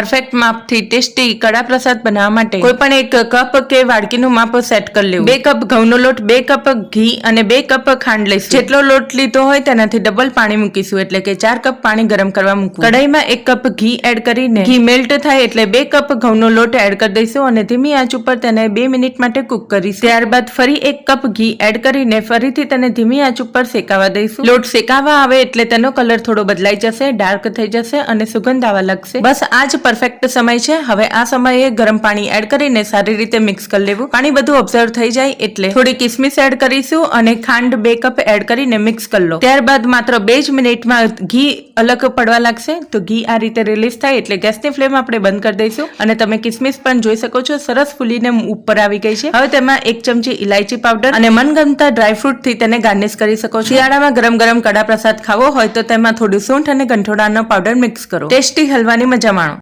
Perfect માપથી tasty કડા પ્રસાદ બનાવવા માટે કોઈ પણ એક કપ કે વાડકીનું માપ સેટ કરી લેવું. બે કપ ઘઉંનો લોટ બે કપ ઘી અને બે કપ ખાંડ લઈશું. જેટલો લોટ લીધો હોય તેનાથી ડબલ પાણી મૂકીશું એટલે કે ચાર કપ પાણી ગરમ કરવા મૂકવું. કઢાઈમાં એક કપ ઘી એડ કરીને ઘી મેલ્ટ થાય એટલે બે કપ ઘઉંનો લોટ એડ કરી દઈશું અને ધીમી આંચ ઉપર તેને બે મિનિટ માટે કુક કરીશું. ત્યારબાદ ફરી એક કપ ઘી એડ કરીને ફરીથી તેને ધીમી આંચ ઉપર શેકાવા દઈશું. લોટ શેકાવા આવે એટલે તેનો કલર થોડો બદલાઈ જશે ડાર્ક થઈ જશે અને સુગંધ આવવા લાગશે. બસ આ જ પરફેક્ટ સમય છે. હવે આ સમયે ગરમ પાણી એડ કરીને સારી રીતે મિક્સ કરી લેવું. પાણી બધું ઓબ્ઝર્વ થઈ જાય એટલે થોડી કિસમિસ એડ કરીશું અને ખાંડ બે કપ એડ કરીને મિક્સ કરી લો. ત્યારબાદ માત્ર બે જ મિનિટમાં ઘી અલગ પડવા લાગશે. તો ઘી આ રીતે રિલીઝ થાય એટલે ગેસની ફ્લેમ આપણે બંધ કરી દઈશું. અને તમે કિસમિસ પણ જોઈ શકો છો. સરસ ફૂલીને ઉપર આવી ગઈ છે. હવે તેમાં એક ચમચી ઇલાયચી પાવડર અને મનગમતા ડ્રાયફ્રૂટથી તેને ગાર્નિશ કરી શકો છો. શિયાળામાં ગરમ ગરમ કડા પ્રસાદ ખાવો હોય તો તેમાં થોડું સૂંઠ અને ગંઠોડાનો પાવડર મિક્સ કરો. ટેસ્ટી હલવાની મજા માણો.